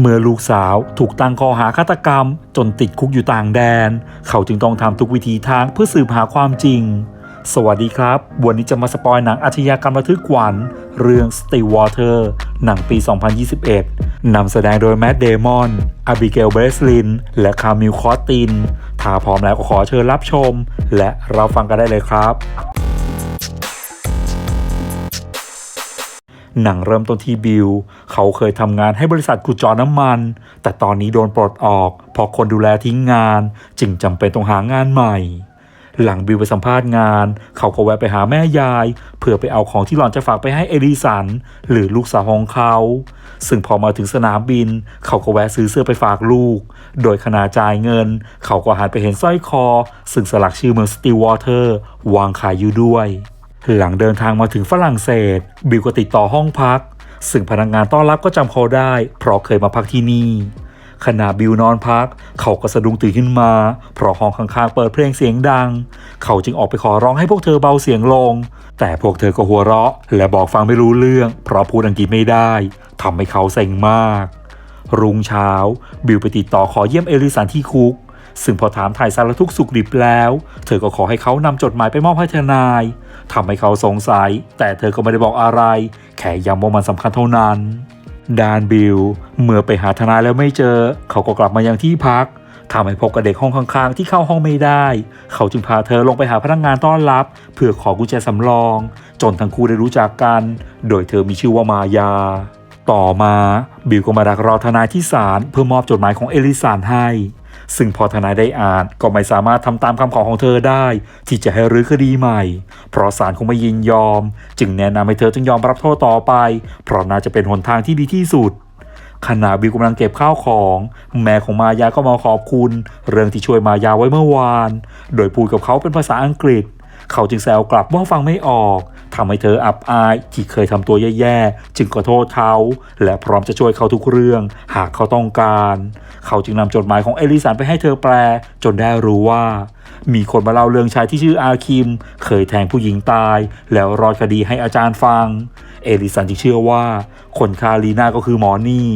เมื่อลูกสาวถูกตั้งข้อหาฆาตกรรม จนติดคุกอยู่ต่างแดน เขาจึงต้องทำทุกวิธีทางเพื่อสืบหาความจริง สวัสดีครับ วันนี้จะมาสปอยหนังอาชญากรรมระทึกขวัญเรื่อง Still Water หนังปี 2021 นำแสดงโดยแม t เดมอน อาบิเกลเบสลิน และคามิลคอสติน ถ้าพร้อมแล้วก็ขอเชิญรับชม และเราฟังกันได้เลยครับ หนังเริ่มต้นที่บิล เขาเคยทำงานให้บริษัทขุดเจอน้ำมัน แต่ตอนนี้โดนปลดออกเพราะคนดูแลทิ้งงาน จึงจำเป็นต้องหางานใหม่ หลังบิลไปสัมภาษณ์งาน เขาก็แวะไปหาแม่ยาย เพื่อไปเอาของที่หล่อนจะฝากไปให้เอลิสัน หรือลูกสาวของเขา ซึ่งพอมาถึงสนามบิน เขาก็แวะซื้อเสื้อไปฝากลูก โดยขณะจ่ายเงิน เขาก็หันไปเห็นสร้อยคอ ซึ่งสลักชื่อเมืองสติลวอเตอร์ วางขายอยู่ด้วย หลังเดินทางมาถึงฝรั่งเศส บิลก็ติดต่อห้องพัก ซึ่งพนักงานต้อนรับก็จำเขาได้ เพราะเคยมาพักที่นี่ขณะบิลนอนพัก เขาก็สะดุ้งตื่นขึ้นมา เพราะห้องข้างๆเปิดเพลงเสียงดัง เขาจึงออกไปขอร้องให้พวกเธอเบาเสียงลง แต่พวกเธอก็หัวเราะ และบอกฟังไม่รู้เรื่อง เพราะพูดอังกฤษไม่ได้ทำให้เขาเซ็งมาก รุ่งเช้า บิลไปติดต่อขอเยี่ยมเอลิสันที่คุก ซึ่งพอถามถ่ายสารทุกสุขดิบแล้ว เธอก็ขอให้เขานำจดหมายไปมอบให้ทนาย ทำให้เขาสงสัย แต่เธอก็ไม่ได้บอกอะไร แค่ย้ำว่ามันสำคัญเท่านั้นดานบิลเมื่อไปหาทนายแล้วไม่เจอ เขาก็กลับมายังที่พักทำให้พบกับเด็กห้องข้างๆ ที่เข้าห้องไม่ได้ เขาจึงพาเธอลงไปหาพนักงานต้อนรับ เพื่อขอกุญแจสำรอง จนทั้งคู่ได้รู้จักกัน โดยเธอมีชื่อว่ามายา ต่อมาบิลก็มาดักรอทนายที่ศาลเพื่อมอบจดหมายของเอลิสานให้ ซึ่งพอทนายได้อ่านก็ไม่สามารถทำตามคำขอของเธอได้ ที่จะให้รื้อคดีใหม่ เพราะศาลคงไม่ยินยอม จึงแนะนำให้เธอจึงยอมรับโทษต่อไป เพราะน่าจะเป็นหนทางที่ดีที่สุดขณะบิวกำลังเก็บข้าวของ แม่ของมายาก็มาขอบคุณ เรื่องที่ช่วยมายาไว้เมื่อวาน โดยพูดกับเขาเป็นภาษาอังกฤษ เขาจึงแซวกลับว่าฟังไม่ออก ทำให้เธออับอายที่เคยทำตัวแย่ๆ จึงขอโทษเขาและพร้อมจะช่วยเขาทุกเรื่อง หากเขาต้องการ เขาจึงนำจดหมายของเอลิสันไปให้เธอแปล จนได้รู้ว่า มีคนมาเล่าเรื่องชายที่ชื่ออาคิม เคยแทงผู้หญิงตาย แล้วรอดคดีให้อาจารย์ฟัง เอลิสันจึงเชื่อว่า คนคาลีนาก็คือหมอนี่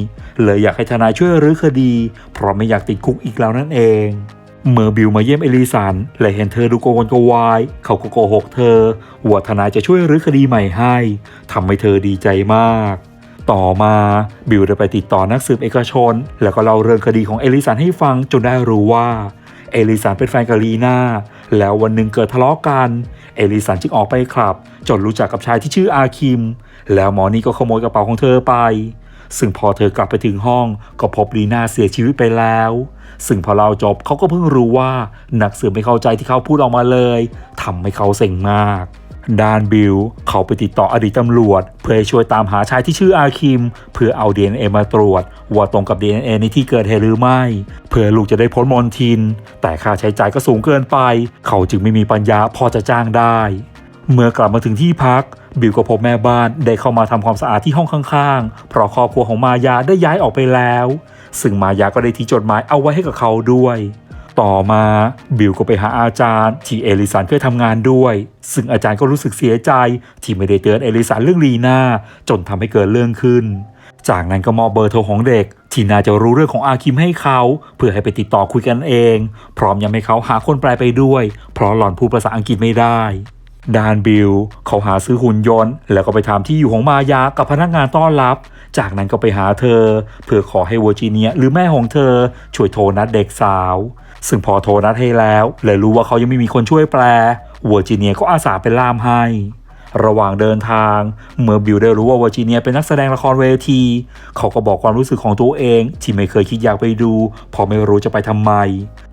เลยอยากให้ทนายช่วยรื้อคดี เพราะไม่อยากติดคุกอีกแล้วนั่นเอง เมื่อบิวมาเยี่ยมเอลิสันและเห็นเธอดูโกวนกวาย เขาก็โกหกเธอว่าทนายจะช่วยรื้อคดีใหม่ให้ทำให้เธอดีใจมาก ต่อมาบิวได้ไปติดต่อนักสืบเอกชน แล้วก็เล่าเรื่องคดีของเอลิสันให้ฟังจนได้รู้ว่า เอลิสันเป็นแฟนกับลีนาแล้ววันหนึ่งเกิดทะเลาะกัน เอลิสันจึงออกไปคลับ จนรู้จักกับชายที่ชื่ออาคิม แล้วหมอนี่ก็ขโมยกระเป๋าของเธอไป ซึ่งพอเธอกลับไปถึงห้องก็พบลีนาเสียชีวิตไปแล้ว ซึ่งพอเราจบเขาก็เพิ่งรู้ว่านักสืบไม่เข้าใจที่เขาพูดออกมาเลยทำให้เขาเซ็งมากดานบิลเขาไปติดต่ออดีตตำรวจ เพื่อให้ช่วยตามหาชายที่ชื่ออาคิม เพื่อเอา DNA มาตรวจ ว่าตรงกับ DNA ในที่เกิดเหตุหรือไม่ เพื่อลูกจะได้พ้นมนทิน แต่ค่าใช้จ่ายก็สูงเกินไป เขาจึงไม่มีปัญญาพอจะจ้างได้ เมื่อกลับมาถึงที่พัก บิลก็พบแม่บ้านได้เข้ามาทำความสะอาดที่ห้องข้างๆ เพราะครอบครัวของมายาได้ย้ายออกไปแล้ว ซึ่งมายาก็ได้ทิ้งจดหมายเอาไว้ให้กับเขาด้วย ต่อมาบิลก็ไปหาอาจารย์ที่เอลิสันเคยทำงานด้วย ซึ่งอาจารย์ก็รู้สึกเสียใจที่ไม่ได้เตือนเอลิสันเรื่องลีน่าจนทำให้เกิดเรื่องขึ้น จากนั้นก็มอบเบอร์โทรของเด็ก ที่น่าจะรู้เรื่องของอาคิมให้เขา เพื่อให้ไปติดต่อคุยกันเอง พร้อมยังให้เขาหาคนแปลไปด้วย เพราะหล่อนพูดภาษาอังกฤษไม่ได้ ดานบิลเขาหาซื้อหุ่นยนต์ แล้วก็ไปถามที่อยู่ของมายากับพนักงานต้อนรับ จากนั้นก็ไปหาเธอ เพื่อขอให้เวอร์จิเนียหรือแม่ของเธอ ช่วยโทรนัดเด็กสาว ซึ่งพอโทรนัดให้แล้วและรู้ว่าเขายังไม่มีคนช่วยแปลเวอร์จิเนียก็อาสาเป็นล่ามให้ ระหว่างเดินทาง เมื่อบิลได้รู้ว่าเวอร์จิเนียเป็นนักแสดงละครเวที เขาก็บอกความรู้สึกของตัวเอง ที่ไม่เคยคิดอยากไปดูเพราะไม่รู้จะไปทำไม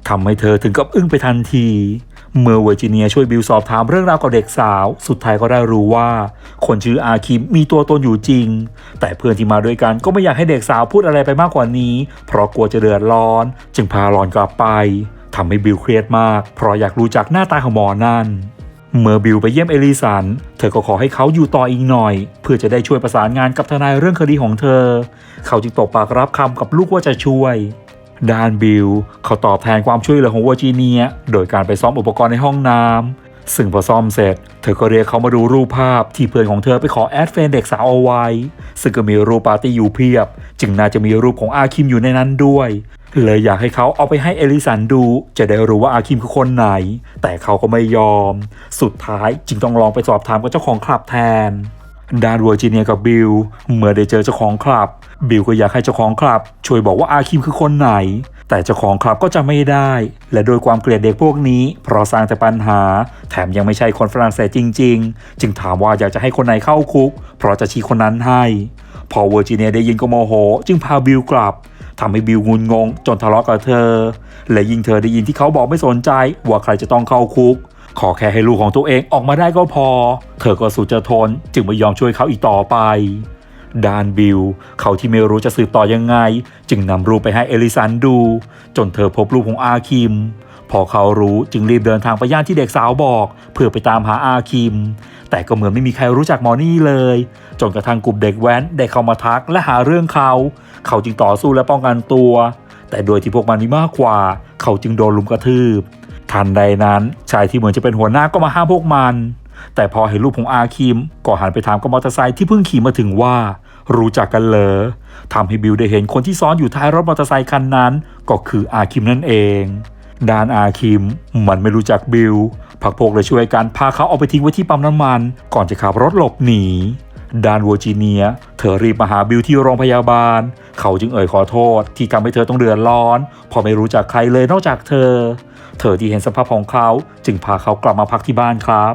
ทำให้เธอถึงกับอึ้งไปทันที เมื่อเวอร์จิเนียช่วยบิลสอบถามเรื่องราวกับเด็กสาว สุดท้ายก็ได้รู้ว่า คนชื่ออาคิมมีตัวตนอยู่จริง แต่เพื่อนที่มาด้วยกันก็ไม่อยากให้เด็กสาวพูดอะไรไปมากกว่านี้ เพราะกลัวจะเดือดร้อน จึงพาหลอนกลับไปทำให้บิลเครียดมาก เพราะอยากรู้จักหน้าตาของหมอนั่นเมื่อบิลไปเยี่ยมเอลิสัน เธอก็ขอให้เขาอยู่ต่ออีกหน่อย เพื่อจะได้ช่วยประสานงานกับทนายเรื่องคดีของเธอ เขาจึงตกปากรับคำกับลูกว่าจะช่วย ดานบิลเขาตอบแทนความช่วยเหลือของเวอร์จิเนีย โดยการไปซ้อมอุปกรณ์ในห้องน้ำซึ่งพอซ่อมเสร็จ เธอก็เรียกเขามาดูรูปภาพที่เพื่อนของเธอไปขอแอดเฟนเด็กสาวเอาไว้ ซึ่งก็มีรูปปาร์ตี้อยู่เพียบ จึงน่าจะมีรูปของอาคิมอยู่ในนั้นด้วย เลยอยากให้เขาเอาไปให้เอลิสันดู จะได้รู้ว่าอาคิมคือคนไหน แต่เขาก็ไม่ยอม สุดท้ายจึงต้องลองไปสอบถามกับเจ้าของคลับแทน ด้านเวอร์จิเนียกับบิลเมื่อได้เจอเจ้าของคลับ บิลก็อยากให้เจ้าของคลับ ช่วยบอกว่าอาคิมคือคนไหน แต่เจ้าของคลับก็จะไม่ได้ และโดยความเกลียดเด็กพวกนี้ เพราะสร้างแต่ปัญหา แถมยังไม่ใช่คนฝรั่งเศสจริง ๆ จึงถามว่าอยากจะให้คนไหนเข้าคุก เพราะจะชี้คนนั้นให้ พอเวอร์จิเนียได้ยินก็โมโห จึงพาบิลกลับทำให้บิลงุนงง จนทะเลาะกับเธอ และยิ่งเธอได้ยินที่เขาบอกไม่สนใจ ว่าใครจะต้องเข้าคุก ขอแค่ให้ลูกของตัวเองออกมาได้ก็พอ เธอก็สุจะทนจึงไม่ยอมช่วยเขาอีกต่อไปดานบิล เขาที่ไม่รู้จะสืบต่อยังไง จึงนำรูปไปให้เอลิสันดู จนเธอพบรูปของอาคิม พอเขารู้จึงรีบเดินทางไปย่านที่เด็กสาวบอก เพื่อไปตามหาอาคิม แต่ก็เหมือนไม่มีใครรู้จักหมอนี่เลย จนกระทั่งกลุ่มเด็กแว้นได้เข้ามาทักและหาเรื่องเขา เขาจึงต่อสู้และป้องกันตัว แต่โดยที่พวกมันมีมากกว่า เขาจึงโดนลุมกระทืบ ทันใดนั้นชายที่เหมือนจะเป็นหัวหน้าก็มาห้ามพวกมัน แต่พอเห็นรูปของอาคิมก็หันไปถามกับมอเตอร์ไซค์ที่เพิ่งขี่มาถึงว่า รู้จักกันเหรอทำให้บิลได้เห็นคนที่ซ้อนอยู่ท้ายรถมอเตอร์ไซค์คันนั้น ก็คืออาคิมนั่นเองด้านอาคิมมันไม่รู้จักบิลพักพวกเลยช่วยกันพาเขาเอาไปทิ้งไว้ที่ปั๊มน้ำมัน ก่อนจะขับรถหลบหนีด้านเวอร์จิเนีย เธอรีบมาหาบิลที่โรงพยาบาล เขาจึงเอ่ยขอโทษที่ทำให้เธอต้องเดือดร้อนเพราะไม่รู้จักใครเลยนอกจากเธอ เธอที่เห็นสภาพของเขาจึงพาเขากลับมาพักที่บ้านครับ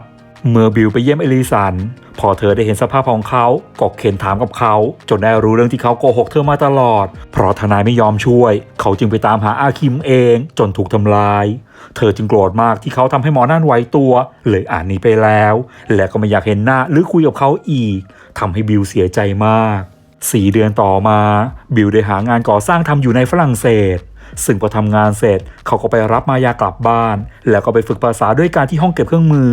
เมื่อบิลไปเยี่ยมเอลิสัน พอเธอได้เห็นสภาพของเขาก็เข็นถามกับเขา จนได้รู้เรื่องที่เขาโกหกเธอมาตลอด เพราะทนายไม่ยอมช่วย เขาจึงไปตามหาอาคิมเองจนถูกทำลาย เธอจึงโกรธมากที่เขาทำให้หมอนั่นไว้ตัว เลยอ่านนี้ไปแล้ว และก็ไม่อยากเห็นหน้าหรือคุยกับเขาอีกทำให้บิลเสียใจมากสี่เดือนต่อมา บิลได้หางานก่อสร้างทำอยู่ในฝรั่งเศส ซึ่งพอทำงานเสร็จเขาก็ไปรับมายากลับบ้าน แล้วก็ไปฝึกภาษาด้วยการที่ห้องเก็บเครื่องมือ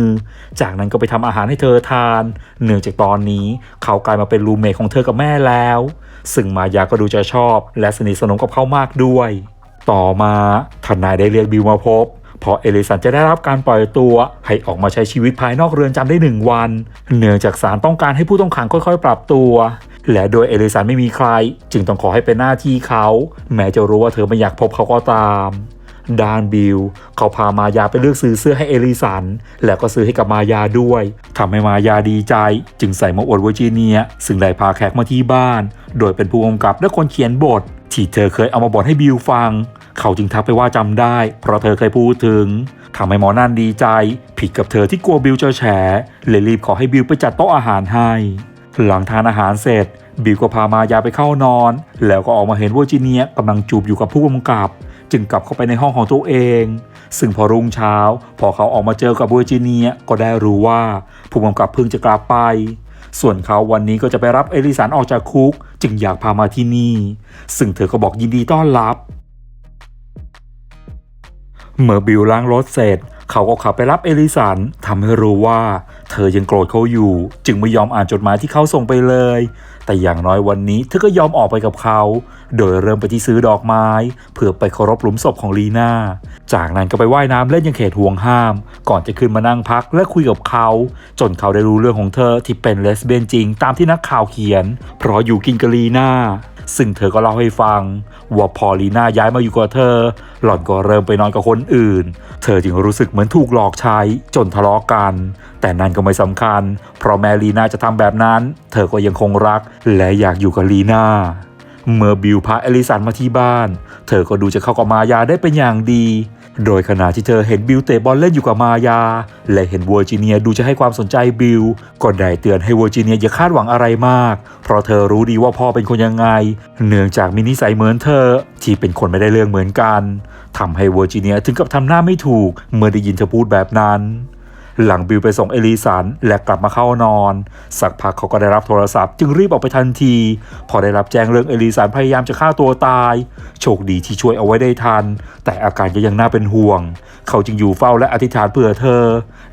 จากนั้นก็ไปทำอาหารให้เธอทาน เนื่องจากตอนนี้เขากลายมาเป็นรูเมทของเธอกับแม่แล้ว ซึ่งมายาก็ดูจะชอบ และสนิทสนมกับเขามากด้วย ต่อมาทนายได้เรียกบิลมาพบเพราะเอลิสันจะได้รับการปล่อยตัวให้ออกมาใช้ชีวิตภายนอกเรือนจำได้หนึ่งวัน เนื่องจากศาลต้องการให้ผู้ต้องขังค่อยๆ ปรับตัว และโดยเอลิสันไม่มีใคร จึงต้องขอให้เป็นหน้าที่เขา แม้จะรู้ว่าเธอไม่อยากพบเขาก็ตามดานบิลเขาพามายาไปเลือกซื้อเสื้อให้เอลิสัน แล้วก็ซื้อให้กับมายาด้วยทำให้มายาดีใจ จึงใส่มาอวดเวอร์จิเนีย ซึ่งได้พาแขกมาที่บ้าน โดยเป็นผู้กำกับและคนเขียนบท ที่เธอเคยเอามาบอกให้บิลฟัง เขาจึงทักไปว่าจำได้ เพราะเธอเคยพูดถึงทำให้หมอนั่นดีใจ ผิดกับเธอที่กลัวบิลจะแฉเลยรีบขอให้บิลไปจัดโต๊ะอาหารให้ หลังทานอาหารเสร็จ บิลก็พามายาไปเข้านอน แล้วก็ออกมาเห็นเวอร์จิเนียกำลังจูบอยู่กับผู้กำกับ จึงกลับเข้าไปในห้องของตัวเอง ซึ่งพอรุ่งเช้า พอเขาออกมาเจอกับเวอร์จิเนียก็ได้รู้ว่าผู้กำกับเพิ่งจะกลับไป ส่วนเขาวันนี้ก็จะไปรับเอลิสันออกจากคุก จึงอยากพามาที่นี่ ซึ่งเธอก็บอกยินดีต้อนรับ เมื่อบิลล้างรถเสร็จ เขาก็ขับไปรับเอลิสันทำให้รู้ว่า เธอยังโกรธเขาอยู่ จึงไม่ยอมอ่านจดหมายที่เขาส่งไปเลย แต่อย่างน้อยวันนี้เธอก็ยอมออกไปกับเขา โดยเริ่มไปที่ซื้อดอกไม้ เพื่อไปเคารพหลุมศพของลีน่า จากนั้นก็ไปว่ายน้ำเล่นยังเขตห่วงห้าม ก่อนจะขึ้นมานั่งพักและคุยกับเขา จนเขาได้รู้เรื่องของเธอที่เป็นเลสเบี้ยนจริง ตามที่นักข่าวเขียน เพราะอยู่กินกับลีน่า ซึ่งเธอก็เล่าให้ฟัง ว่าพอลีน่าย้ายมาอยู่กับเธอ หล่อนก็เริ่มไปนอนกับคนอื่น เธอจึงรู้สึกเหมือนถูกหลอกใช้จนทะเลาะกัน แต่นั่นก็ไม่สำคัญ เพราะแมลีน่าจะทำแบบนั้น เธอก็ยังคงรัก และอยากอยู่กับลีน่าเมื่อบิวพาเอลิสันมาที่บ้าน เธอก็ดูจะเข้ากับมายาได้เป็นอย่างดี โดยขณะที่เธอเห็นบิลเตะบอลเล่นอยู่กับมายา และเห็นเวอร์จิเนียดูจะให้ความสนใจบิลก็ได้เตือนให้เวอร์จิเนียอย่าคาดหวังอะไรมาก เพราะเธอรู้ดีว่าพ่อเป็นคนยังไง เนื่องจากมินิสัยเหมือนเธอ ที่เป็นคนไม่ได้เรื่องเหมือนกันทำให้เวอร์จิเนียถึงกับทำหน้าไม่ถูก เมื่อได้ยินเธอพูดแบบนั้น หลังบิลไปส่งเอลิสันและกลับมาเข้านอน สักพักเขาก็ได้รับโทรศัพท์จึงรีบออกไปทันที พอได้รับแจ้งเรื่องเอลิสันพยายามจะฆ่าตัวตาย โชคดีที่ช่วยเอาไว้ได้ทัน แต่อาการก็ยังน่าเป็นห่วง เขาจึงอยู่เฝ้าและอธิษฐานเพื่อเธอ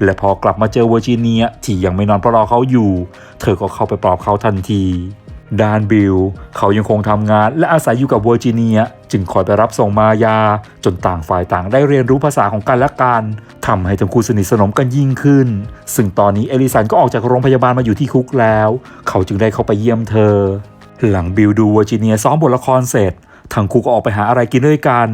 และพอกลับมาเจอเวอร์จิเนียที่ยังไม่นอนเพราะรอเขาอยู่ เธอก็เข้าไปปลอบเขาทันที ดานบิล เขายังคงทำงานและอาศัยอยู่กับเวอร์จิเนีย จึงคอยไปรับส่งมายา จนต่างฝ่ายต่างได้เรียนรู้ภาษาของกันและกันทำให้ทั้งคู่สนิทสนมกันยิ่งขึ้น ซึ่งตอนนี้เอลิสันก็ออกจากโรงพยาบาลมาอยู่ที่คุกแล้ว เขาจึงได้เข้าไปเยี่ยมเธอ หลังบิลดูเวอร์จิเนียซ้อมบทละครเสร็จทั้งคู่ก็ออกไปหาอะไรกินด้วยกัน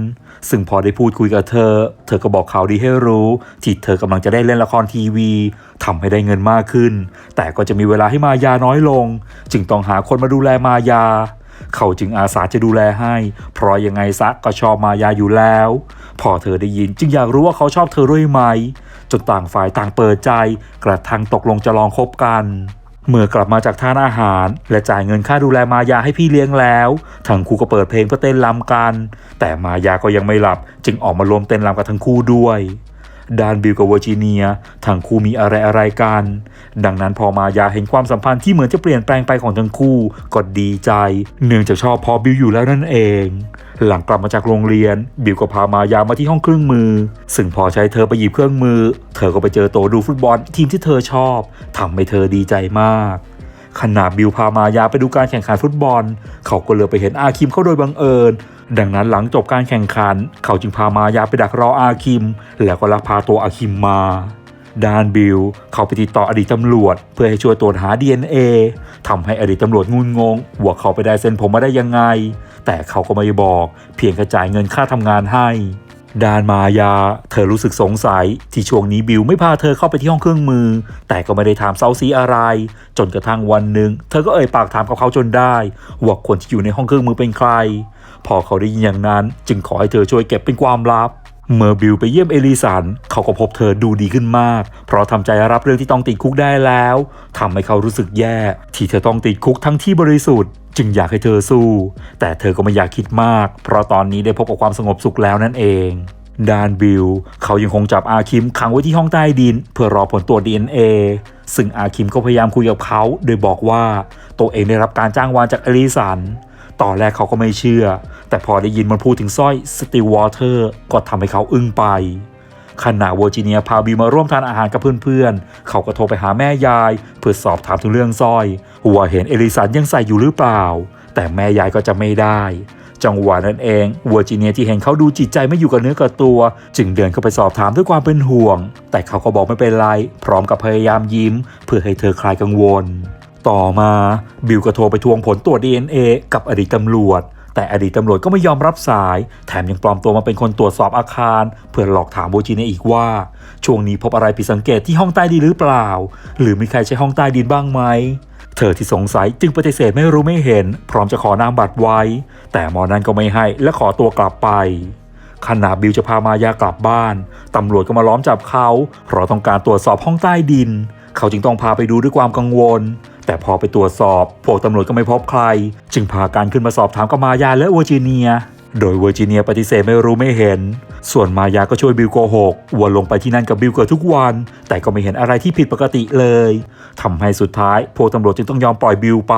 ซึ่งพอได้พูดคุยกับเธอ เธอก็บอกข่าวดีให้รู้ ที่เธอกำลังจะได้เล่นละครทีวี ทำให้ได้เงินมากขึ้น แต่ก็จะมีเวลาให้มายาน้อยลง จึงต้องหาคนมาดูแลมายา เขาจึงอาสาจะดูแลให้ เพราะยังไงซะก็ชอบมายาอยู่แล้ว พอเธอได้ยินจึงอยากรู้ว่าเขาชอบเธอด้วยไหม จนต่างฝ่ายต่างเปิดใจ กระทั่งตกลงจะลองคบกันเมื่อกลับมาจากทานอาหาร และจ่ายเงินค่าดูแลมายาให้พี่เลี้ยงแล้วทั้งคู่ก็เปิดเพลงเพื่อเต้นรำกัน แต่มายาก็ยังไม่หลับ จึงออกมารวมเต้นรำกับทั้งคู่ด้วย ดานบิลกับเวอร์จิเนียทั้งคู่มีอะไรอะไรกัน ดังนั้นพอมายาเห็นความสัมพันธ์ที่เหมือนจะเปลี่ยนแปลงไปของทั้งคู่ก็ดีใจ เนื่องจากชอบพอบิลอยู่แล้วนั่นเอง หลังกลับมาจากโรงเรียน บิลก็พามายามาที่ห้องเครื่องมือ ซึ่งพอใช้เธอไปหยิบเครื่องมือ เธอก็ไปเจอโตดูฟุตบอลทีมที่เธอชอบทำให้เธอดีใจมาก ขณะบิลพามายาไปดูการแข่งขันฟุตบอล เขาก็เลยไปเห็นอาคิมเข้าโดยบังเอิญ ดังนั้นหลังจบการแข่งขัน เขาจึงพามายาไปดักรออาคิม แล้วก็ลักพาตัวอาคิมมาดานบิลเขาไปติดต่ออดีตตำรวจ เพื่อให้ช่วยตรวจหา DNA ทำให้อดีตตำรวจงุนงงว่าเขาไปได้เส้นผมมาได้ยังไง แต่เขาก็ไม่บอก เพียงกระจ่ายเงินค่าทำงานให้ ดานมายา เธอรู้สึกสงสัย ที่ช่วงนี้บิลไม่พาเธอเข้าไปที่ห้องเครื่องมือ แต่ก็ไม่ได้ถามเซาซีอะไร จนกระทั่งวันหนึ่งเธอก็เอ่ยปากถามกับเขาจนได้ว่าคนที่อยู่ในห้องเครื่องมือเป็นใคร พอเขาได้ยินอย่างนั้น จึงขอให้เธอช่วยเก็บเป็นความลับ เมื่อบิลไปเยี่ยมเอลิสัน เขาก็พบเธอดูดีขึ้นมาก เพราะทำใจรับเรื่องที่ต้องติดคุกได้แล้วทำให้เขารู้สึกแย่ ที่เธอต้องติดคุกทั้งที่บริสุทธิ์ จึงอยากให้เธอสู้ แต่เธอก็ไม่อยากคิดมาก เพราะตอนนี้ได้พบกับความสงบสุขแล้วนั่นเองดานบิล เขายังคงจับอาคิมขังไว้ที่ห้องใต้ดิน เพื่อรอผลตรวจ DNA ซึ่งอาคิมก็พยายามคุยกับเขา โดยบอกว่าตัวเองได้รับการจ้างวานจากเอลิสันตอนแรกเขาก็ไม่เชื่อ แต่พอได้ยินมันพูดถึงสร้อยสติวอเตอร์ก็ทำให้เขาอึ้งไป ขณะเวอร์จิเนียพาบิลมาร่วมทานอาหารกับเพื่อนๆ เขาก็โทรไปหาแม่ยาย เพื่อสอบถามถึงเรื่องสร้อยว่าเห็นเอลิสันยังใส่อยู่หรือเปล่า แต่แม่ยายก็จะไม่ได้ จังหวะนั้นเองเวอร์จิเนียที่เห็นเขาดูจิตใจไม่อยู่กับเนื้อกับตัว จึงเดินเข้าไปสอบถามด้วยความเป็นห่วง แต่เขาก็บอกไม่เป็นไร พร้อมกับพยายามยิ้ม เพื่อให้เธอคลายกังวล ต่อมาบิลก็โทรไปทวงผลตรวจ DNA กับอดีตตำรวจ แต่อดีตตำรวจก็ไม่ยอมรับสาย แถมยังปลอมตัวมาเป็นคนตรวจสอบอาคาร เพื่อหลอกถามโบจีเนอีกว่า ช่วงนี้พบอะไรผิดสังเกตที่ห้องใต้ดินหรือเปล่า หรือมีใครใช้ห้องใต้ดินบ้างไหมเธอที่สงสัยจึงปฏิเสธไม่รู้ไม่เห็น พร้อมจะขอนามบัตรไว้ แต่หมอนั้นก็ไม่ให้และขอตัวกลับไปขณะบิลจะพามายากลับบ้าน ตำรวจก็มาล้อมจับเขาเพราะต้องการตรวจสอบห้องใต้ดิน เขาจึงต้องพาไปดูด้วยความกังวล แต่พอไปตรวจสอบพวกตำรวจก็ไม่พบใคร จึงพาการขึ้นมาสอบถามกับมายาและเวอร์จิเนีย โดยเวอร์จิเนียปฏิเสธไม่รู้ไม่เห็น ส่วนมายาก็ช่วยบิลโกหกว่าลงไปที่นั่นกับบิลเกือบทุกวัน แต่ก็ไม่เห็นอะไรที่ผิดปกติเลยทำให้สุดท้ายพวกตำรวจจึงต้องยอมปล่อยบิลไป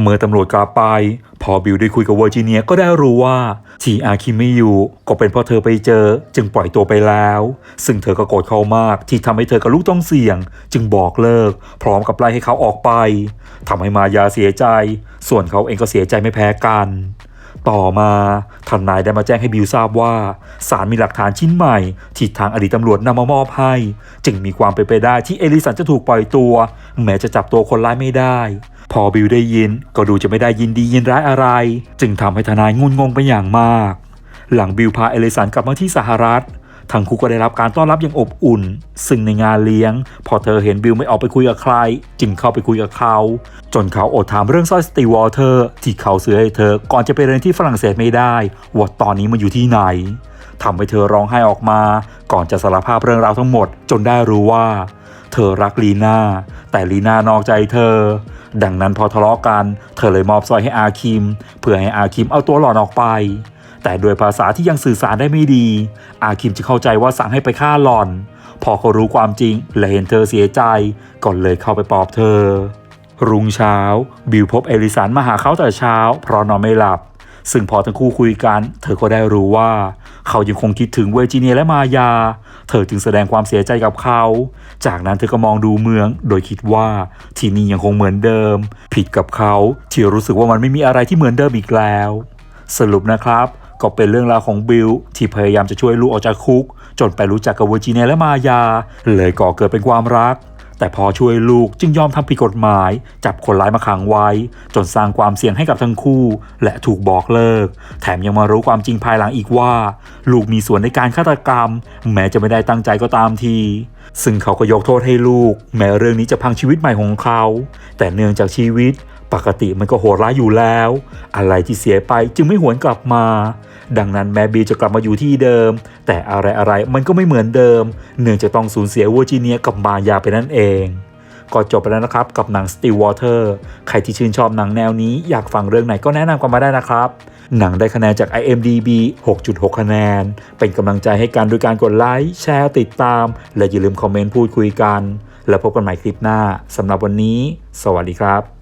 เมื่อตำรวจกลับไป พอบิลได้คุยกับเวอร์จิเนียก็ได้รู้ว่าที่อาคิมไม่อยู่ก็เป็นเพราะเธอไปเจอ จึงปล่อยตัวไปแล้ว ซึ่งเธอก็โกรธเขามากที่ทำให้เธอกับลูกต้องเสี่ยง จึงบอกเลิก พร้อมกับไล่ให้เขาออกไปทำให้มายาเสียใจ ส่วนเขาเองก็เสียใจไม่แพ้กันต่อมาทนายได้มาแจ้งให้บิลทราบว่าศาลมีหลักฐานชิ้นใหม่ที่ทางอดีตตำรวจนำมามอบให้ จึงมีความเป็นไปได้ที่เอลิสันจะถูกปล่อยตัว แม้จะจับตัวคนร้ายไม่ได้ พอบิลได้ยินก็ดูจะไม่ได้ยินดียินร้ายอะไร จึงทำให้ทนายงุนงงไปอย่างมาก หลังบิลพาเอลิสันกลับมาที่สหรัฐทั้งคู่ก็ได้รับการต้อนรับอย่างอบอุ่น ซึ่งในงานเลี้ยง พอเธอเห็นบิลไม่ออกไปคุยกับใคร จึงเข้าไปคุยกับเขา จนเขาอดถามเรื่องสร้อยสตีวอเตอร์ ที่เขาซื้อให้เธอก่อนจะไปเรียนที่ฝรั่งเศสไม่ได้ว่าตอนนี้มันอยู่ที่ไหนทำให้เธอร้องไห้ออกมา ก่อนจะสารภาพเรื่องราวทั้งหมด จนได้รู้ว่า เธอรักลีน่าแต่ลีน่านอกใจเธอ ดังนั้นพอทะเลาะกัน เธอเลยมอบสร้อยให้อาคิม เพื่อให้อาคิมเอาตัวหลอนออกไป แต่ด้วยภาษาที่ยังสื่อสารได้ไม่ดี อาคิมจะเข้าใจว่าสั่งให้ไปฆ่าหลอน พอเขารู้ความจริงและเห็นเธอเสียใจก็เลยเข้าไปปลอบเธอ รุ่งเช้า บิลพบเอลิสันมาหาเขาแต่เช้า เพราะนอนไม่หลับ ซึ่งพอทั้งคู่คุยกัน เธอก็ได้รู้ว่า เขายังคงคิดถึงเวจิเนียและมายา เธอจึงแสดงความเสียใจกับเขา จากนั้นเธอก็มองดูเมือง โดยคิดว่าที่นี่ยังคงเหมือนเดิม ผิดกับเขาที่รู้สึกว่ามันไม่มีอะไรที่เหมือนเดิมอีกแล้ว สรุปนะครับก็เป็นเรื่องราวของบิลที่พยายามจะช่วยลูกออกจากคุก จนไปรู้จักกับเวอร์จิเนียและมายา เลยก่อเกิดเป็นความรัก แต่พอช่วยลูกจึงยอมทำผิดกฎหมาย จับคนร้ายมาขังไว้ จนสร้างความเสี่ยงให้กับทั้งคู่ และถูกบอกเลิก แถมยังมารู้ความจริงภายหลังอีกว่า ลูกมีส่วนในการฆาตกรรม แม้จะไม่ได้ตั้งใจก็ตามที ซึ่งเขาก็ยกโทษให้ลูก แม้เรื่องนี้จะพังชีวิตใหม่ของเขา แต่เนื่องจากชีวิต ปกติมันก็โหดร้ายอยู่แล้ว อะไรที่เสียไปจึงไม่หวนกลับมา ดังนั้นแม้บีจะกลับมาอยู่ที่เดิม แต่อะไรอะไรมันก็ไม่เหมือนเดิม เนื่องจากต้องสูญเสียเวอร์จิเนียกับมายาไปนั่นเองก็จบไปแล้วนะครับกับหนัง Still Water ใครที่ชื่นชอบหนังแนวนี้อยากฟังเรื่องไหนก็แนะนำกันมาได้นะครับ หนังได้คะแนนจาก IMDB 6.6 คะแนน เป็นกำลังใจให้กันโดยการกดไลค์แชร์ติดตาม และอย่าลืมคอมเมนต์พูดคุยกัน แล้วพบกันใหม่คลิปหน้าสำหรับวันนี้ สวัสดีครับ